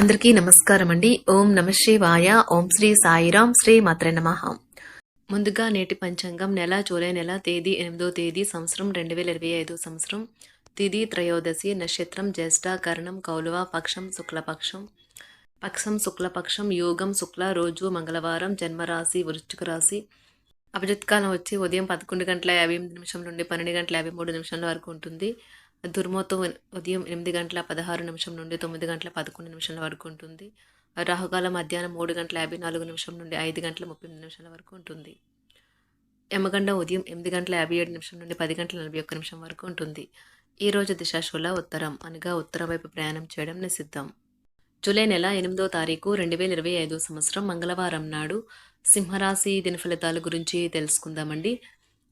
అందరికీ నమస్కారం అండి. ఓం నమ శివాయ. ఓం శ్రీ సాయిరాం శ్రీ మాత్రే నమ. ముందుగా నేటి పంచాంగం నెల జూలై నెల తేదీ ఎనిమిదో తేదీ సంవత్సరం రెండు వేల ఇరవై ఐదు సంవత్సరం. తిది త్రయోదశి నక్షత్రం జ్యేష్ఠ కరణం కౌలువ పక్షం శుక్లపక్షం. పక్షం శుక్లపక్షం యోగం శుక్ల రోజు మంగళవారం జన్మరాశి వృశ్చిక రాశి. అభిజిత్ కాలం వచ్చి ఉదయం పదకొండు గంటల యాభై ఎనిమిది నిమిషం నుండి పన్నెండు గంటల యాభై మూడు నిమిషాల వరకు ఉంటుంది. దుర్మోతం ఉదయం ఎనిమిది గంటల పదహారు నిమిషం నుండి తొమ్మిది గంటల పదకొండు నిమిషాల వరకు ఉంటుంది. రాహుకాలం మధ్యాహ్నం మూడు గంటల యాభై నాలుగు నిమిషం నుండి ఐదు గంటల ముప్పై నిమిషాల వరకు ఉంటుంది. యమగండం ఉదయం ఎనిమిది గంటల యాభై ఏడు నిమిషం నుండి పది గంటల నలభై ఒక్క నిమిషం వరకు ఉంటుంది. ఈ రోజు దిశాశూల ఉత్తరం అనగా ఉత్తరం వైపు ప్రయాణం చేయడం నిషిద్ధం. జూలై నెల ఎనిమిదో తారీఖు రెండు వేల ఇరవై ఐదు సంవత్సరం మంగళవారం నాడు సింహరాశి దిన ఫలితాల గురించి తెలుసుకుందామండి.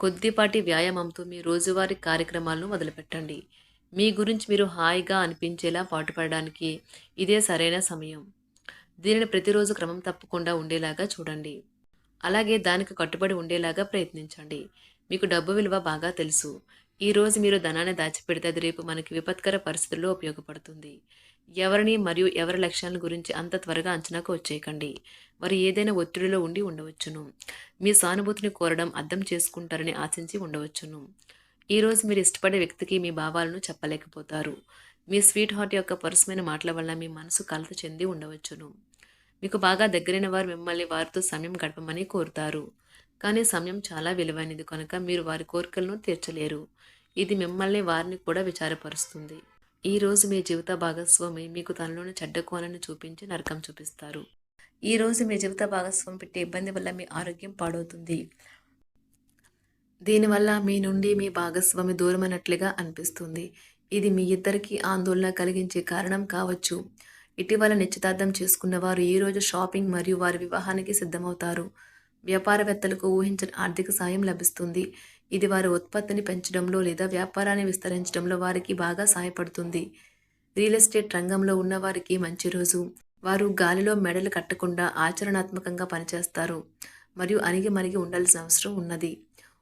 కొద్దిపాటి వ్యాయామంతో మీ రోజువారీ కార్యక్రమాలను మొదలుపెట్టండి మీ గురించి మీరు హాయిగా అనిపించేలా పాటుపడడానికి ఇదే సరైన సమయం. దీనిని ప్రతిరోజు క్రమం తప్పకుండా ఉండేలాగా చూడండి. అలాగే దానికి కట్టుబడి ఉండేలాగా ప్రయత్నించండి. మీకు డబ్బు విలువ బాగా తెలుసు. ఈరోజు మీరు ధనాన్ని దాచిపెడితే అది రేపు మనకి విపత్కర పరిస్థితుల్లో ఉపయోగపడుతుంది. ఎవరిని మరియు ఎవరి లక్ష్యాల గురించి అంత త్వరగా అంచనాకు వచ్చేయకండి. వారు ఏదైనా ఒత్తిడిలో ఉండి ఉండవచ్చును. మీ సానుభూతిని కోరడం అర్థం చేసుకుంటారని ఆశించి ఉండవచ్చును. ఈరోజు మీరు ఇష్టపడే వ్యక్తికి మీ భావాలను చెప్పలేకపోతారు. మీ స్వీట్ హార్ట్ యొక్క పరుసమైన మాటల వల్ల మీ మనసు కలత చెంది ఉండవచ్చును. మీకు బాగా దగ్గరైన వారు మిమ్మల్ని వారితో సమయం గడపమని కోరుతారు. కానీ సమయం చాలా విలువైనది కనుక మీరు వారి కోరికలను తీర్చలేరు. ఇది మిమ్మల్ని వారిని కూడా విచారపరుస్తుంది. ఈ రోజు మీ జీవిత భాగస్వామి మీకు తనలోని చెడ్డ కోణను చూపించి నరకం చూపిస్తారు. ఈ రోజు మీ జీవిత భాగస్వామి పెట్టే ఇబ్బంది వల్ల మీ ఆరోగ్యం పాడవుతుంది. దీనివల్ల మీ నుండి మీ భాగస్వామి దూరమైనట్లుగా అనిపిస్తుంది. ఇది మీ ఇద్దరికి ఆందోళన కలిగించే కారణం కావచ్చు. ఇటీవల నిశ్చితార్థం చేసుకున్న వారు ఈరోజు షాపింగ్ మరియు వారి వివాహానికి సిద్ధమవుతారు. వ్యాపారవేత్తలకు ఊహించిన ఆర్థిక సాయం లభిస్తుంది. ఇది వారి ఉత్పత్తిని పెంచడంలో లేదా వ్యాపారాన్ని విస్తరించడంలో వారికి బాగా సహాయపడుతుంది. రియల్ ఎస్టేట్ రంగంలో ఉన్న వారికి మంచి రోజు. వారు గాలిలో మెడలు కట్టకుండా ఆచరణాత్మకంగా పనిచేస్తారు. మరియు అణిగి మరిగి ఉండాల్సిన అవసరం ఉన్నది.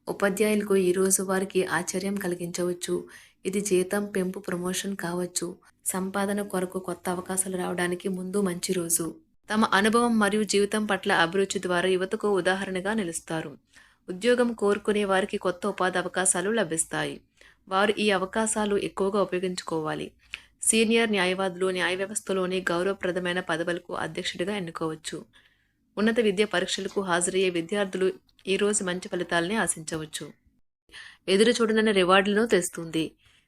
ఉపాధ్యాయులకు ఈరోజు వారికి ఆశ్చర్యం కలిగించవచ్చు. ఇది జీతం పెంపు ప్రమోషన్ కావచ్చు. సంపాదన కొరకు కొత్త అవకాశాలు రావడానికి ముందు మంచి రోజు. తమ అనుభవం మరియు జీవితం పట్ల అభిరుచి ద్వారా యువతకు ఉదాహరణగా నిలుస్తారు. ఉద్యోగం కోరుకునే వారికి కొత్త ఉపాధి అవకాశాలు లభిస్తాయి. వారు ఈ అవకాశాలు ఎక్కువగా ఉపయోగించుకోవాలి. సీనియర్ న్యాయవాదులు న్యాయ వ్యవస్థలోని గౌరవప్రదమైన పదవులకు అధ్యక్షుడిగా ఎన్నుకోవచ్చు. ఉన్నత విద్య పరీక్షలకు హాజరయ్యే విద్యార్థులు ఈరోజు మంచి ఫలితాలని ఆశించవచ్చు. ఎదురు చూడనన్న రివార్డులను తెస్తుంది.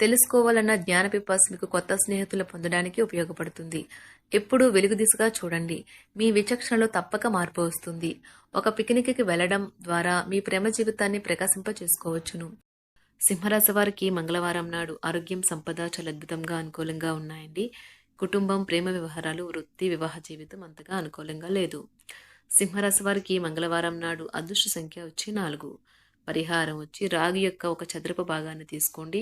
తెలుసుకోవాలన్న జ్ఞాన పిపాస్ మీకు కొత్త స్నేహితులు పొందడానికి ఉపయోగపడుతుంది. ఎప్పుడూ వెలుగు దిశగా చూడండి. మీ విచక్షణలో తప్పక మార్పు వస్తుంది. ఒక పిక్నిక్కి వెళ్ళడం ద్వారా మీ ప్రేమ జీవితాన్ని ప్రకాశింప చేసుకోవచ్చును సింహరాశి వారికి మంగళవారం నాడు ఆరోగ్యం సంపద చాలా అద్భుతంగా అనుకూలంగా ఉన్నాయండి. కుటుంబం ప్రేమ వ్యవహారాలు వృత్తి వివాహ జీవితం అంతగా అనుకూలంగా లేదు. సింహరాశి వారికి మంగళవారం నాడు అదృష్ట సంఖ్య వచ్చి నాలుగు. పరిహారం వచ్చి రాగి యొక్క ఒక చదరపు భాగాన్ని తీసుకోండి.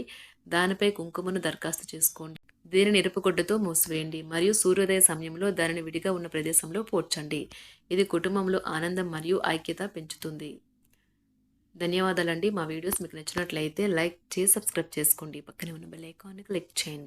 దానిపై కుంకుమను దరఖాస్తు చేసుకోండి. దీనిని ఎరుపుగొడ్డతో మూసివేయండి మరియు సూర్యోదయ సమయంలో దానిని విడిగా ఉన్న ప్రదేశంలో పోడ్చండి. ఇది కుటుంబంలో ఆనందం మరియు ఐక్యత పెంచుతుంది. ధన్యవాదాలండి. మా వీడియోస్ మీకు నచ్చినట్లయితే లైక్ చేసి సబ్స్క్రైబ్ చేసుకోండి. పక్కనే ఉన్న బెల్ ఐకాన్ని క్లిక్ చేయండి.